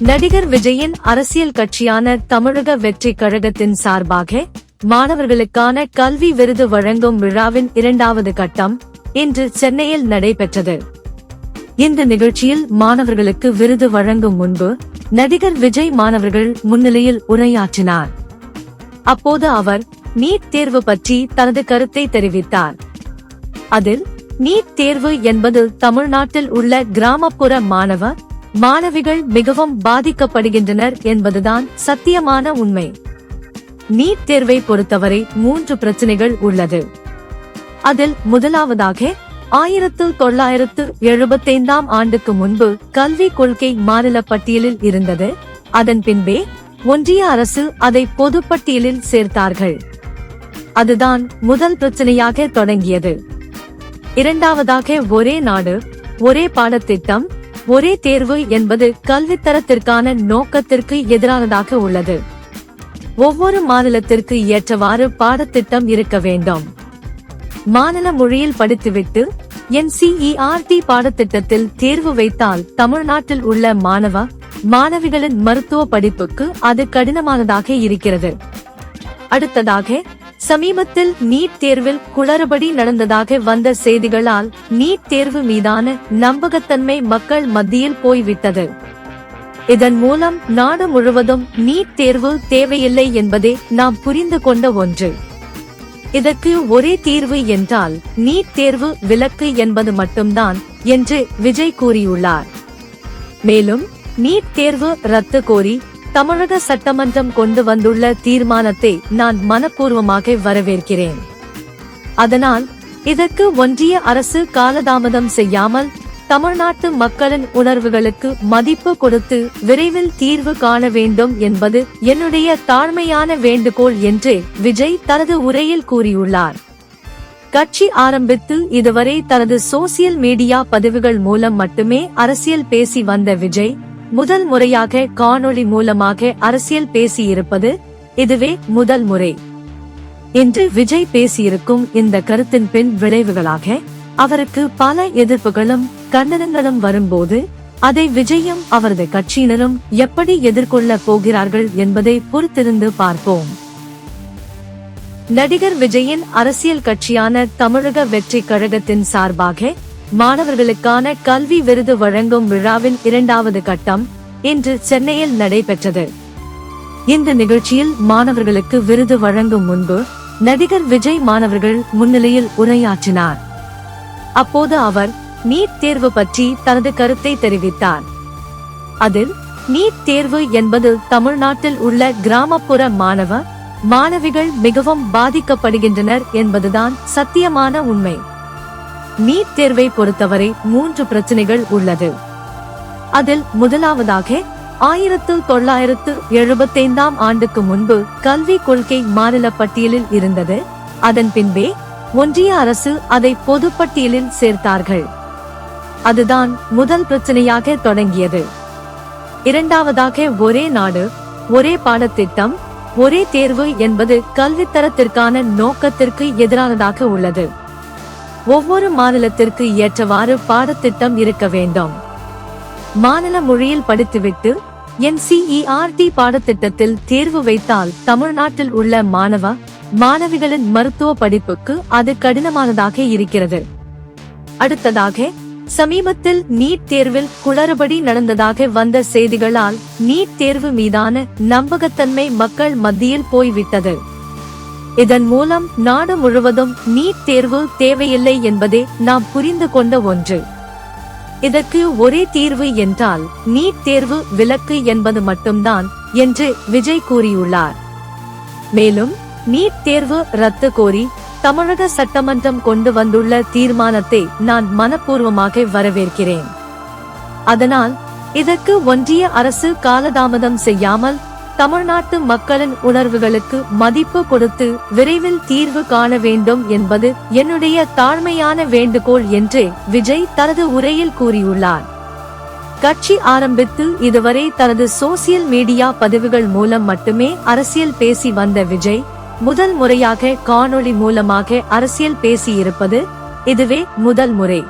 நடிகர் விஜயின் அரசியல் கட்சியான தமிழக வெற்றி கழகத்தின் சார்பாக மாணவர்களுக்கான கல்வி விருது வழங்கும் விழாவின் இரண்டாவது கட்டம் இன்று சென்னையில் நடைபெற்றது. இந்த நிகழ்ச்சியில் மாணவர்களுக்கு விருது வழங்கும் முன்பு நடிகர் விஜய் மாணவர்கள் முன்னிலையில் உரையாற்றினார். அப்போது அவர் நீட் தேர்வு பற்றி தனது கருத்தை தெரிவித்தார். அதில் நீட் தேர்வு என்பது தமிழ்நாட்டில் உள்ள கிராமப்புற மாணவ மாணவிகள் மிகவும் பாதிக்கப்படுகின்றனர் என்பதுதான் சத்தியமான உண்மை. நீட் தேர்வை பொறுத்தவரை மூன்று பிரச்சனைகள் உள்ளது. அதில் முதலாவதாக ஆயிரத்து தொள்ளாயிரத்து எழுபத்தைந்தாம் ஆண்டுக்கு முன்பு கல்வி கொள்கை மாநில பட்டியலில் இருந்தது. அதன் பின்பே ஒன்றிய அரசு அதை பொதுப்பட்டியலில் சேர்த்தார்கள். அதுதான் முதல் பிரச்சனையாக தொடங்கியது. இரண்டாவதாக ஒரே நாடு ஒரே பாடத்திட்டம் ஒரே தேர்வு என்பது கல்வித்தரத்திற்கான நோக்கத்திற்கு எதிரானதாக உள்ளது. ஒவ்வொரு மாநிலத்திற்கு ஏற்றவாறு பாடத்திட்டம் இருக்க வேண்டும். மாநில மொழியில் படித்துவிட்டு என் சிஇஆர்டி பாடத்திட்டத்தில் தேர்வு வைத்தால் தமிழ்நாட்டில் உள்ள மாணவ மாணவிகளின் மருத்துவ படிப்புக்கு அது கடினமானதாக இருக்கிறது. அடுத்ததாக சமீபத்தில் நீட் தேர்வில் குளறுபடி நடந்ததாக வந்த செய்திகளால் நீட் தேர்வு மீதான நம்பகத்தன்மை மக்கள் மத்தியில் போய்விட்டது. இதன் மூலம் நாடு முழுவதும் நீட் தேர்வு தேவையில்லை என்பதே நாம் புரிந்து கொண்ட ஒன்று. இதற்கு ஒரே தீர்வு என்றால் நீட் தேர்வு விலக்கு என்பது மட்டும்தான் என்று விஜய் கூறியுள்ளார். மேலும் நீட் தேர்வு ரத்து கோரி தமிழக சட்டமன்றம் கொண்டு வந்துள்ள தீர்மானத்தை நான் மனப்பூர்வமாக வரவேற்கிறேன். அதனால் இதற்கு ஒன்றிய அரசு காலதாமதம் செய்யாமல் தமிழ்நாட்டு மக்களின் உணர்வுகளுக்கு மதிப்பு கொடுத்து விரைவில் தீர்வு காண வேண்டும் என்பது என்னுடைய தாழ்மையான வேண்டுகோள் என்று விஜய் தனது உரையில் கூறியுள்ளார். கட்சி ஆரம்பித்து இதுவரை தனது சோசியல் மீடியா பதிவுகள் மூலம் மட்டுமே அரசியல் பேசி வந்த விஜய் முதல் முறையாக காணொளி மூலமாக அரசியல் பேசியிருப்பது இதுவே முதல் முறை. என்று விஜய் பேசியிருக்கும் இந்த கருத்தின் பின் விளைவுகளாக அவருக்கு பல எதிர்ப்புகளும் கண்டனங்களும் வரும்போது அதை விஜயும் அவரது கட்சியினரும் எப்படி எதிர்கொள்ள போகிறார்கள் என்பதை பொறுத்திருந்து பார்ப்போம். நடிகர் விஜயின் அரசியல் கட்சியான தமிழக வெற்றி கழகத்தின் சார்பாக மாணவர்களுக்கான கல்வி விருது வழங்கும் விழாவின் இரண்டாவது கட்டம் இன்று சென்னையில் நடைபெற்றது. இந்த நிகழ்ச்சியில் மாணவர்களுக்கு விருது வழங்கும் முன்பு நடிகர் விஜய் மாணவர்கள் முன்னிலையில் உரையாற்றினார். அப்போது அவர் நீட் தேர்வு பற்றி தனது கருத்தை தெரிவித்தார். அதில் நீட் தேர்வு என்பது தமிழ்நாட்டில் உள்ள கிராமப்புற மாணவ மாணவிகள் மிகவும் பாதிக்கப்படுகின்றனர் என்பதுதான் சத்தியமான உண்மை. நீட் தேர்வை பொறுத்தவரை மூன்று பிரச்சனைகள் உள்ளது. அதில் முதலாவதாக ஆயிரத்து தொள்ளாயிரத்து எழுபத்தைந்தாம் ஆண்டுக்கு முன்பு கல்வி கொள்கை மாநில பட்டியலில் இருந்தது. அதன் பின்பே ஒன்றிய அரசு அதை பொதுப்பட்டியலில் சேர்த்தார்கள். அதுதான் முதல் பிரச்சனையாக தொடங்கியது. இரண்டாவதாக ஒரே நாடு ஒரே பாடத்திட்டம் ஒரே தேர்வு என்பது கல்வித்தரத்திற்கான நோக்கத்திற்கு எதிரானதாக உள்ளது. ஒவ்வொரு மாநிலத்திற்கு ஏற்றவாறு பாடத்திட்டம் இருக்க வேண்டும். மாநில மொழியில் படித்துவிட்டு என் சிஇஆர்டி பாடத்திட்டத்தில் தேர்வு வைத்தால் தமிழ்நாட்டில் உள்ள மாணவ மாணவிகளின் மருத்துவ படிப்புக்கு அது கடினமானதாக இருக்கிறது. அடுத்ததாக சமீபத்தில் நீட் தேர்வில் குளறுபடி நடந்ததாக வந்த செய்திகளால் நீட் தேர்வு மீதான நம்பகத்தன்மை மக்கள் மத்தியில் போய்விட்டது. இதன் மூலம் நாடு முழுவதும் நீட் தேர்வு தேவையில்லை என்பதே நாம் புரிந்து கொண்ட ஒன்று. இதற்கு ஒரே தீர்வு என்றால் நீட் தேர்வு விலக்கு என்பது மட்டும்தான் என்று விஜய் கூறியுள்ளார். மேலும் நீட் தேர்வு ரத்து கோரி தமிழக சட்டமன்றம் கொண்டு வந்துள்ள தீர்மானத்தை நான் மனப்பூர்வமாக வரவேற்கிறேன். அதனால் இதற்கு ஒன்றிய அரசு காலதாமதம் செய்யாமல் தமிழ்நாட்டு மக்களின் உணர்வுகளுக்கு மதிப்பு கொடுத்து விரைவில் தீர்வு காண வேண்டும் என்பது என்னுடைய தாழ்மையான வேண்டுகோள் என்று விஜய் தனது உரையில் கூறியுள்ளார். கட்சி ஆரம்பித்து இதுவரை தனது சோசியல் மீடியா பதிவுகள் மூலம் மட்டுமே அரசியல் பேசி வந்த விஜய் முதல் முறையாக காணொளி மூலமாக அரசியல் பேசியிருப்பது இதுவே முதல் முறை.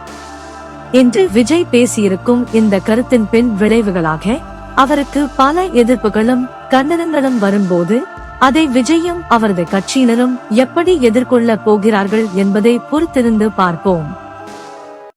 என்று விஜய் பேசியிருக்கும் இந்த கருத்தின் பின் விளைவுகளாக அவருக்கு பல எதிர்ப்புகளும் கண்டனங்களும் வரும்போது அதை விஜயும் அவரது கட்சியினரும் எப்படி எதிர்கொள்ளப் போகிறார்கள் என்பதை பொறுத்திருந்து பார்ப்போம்.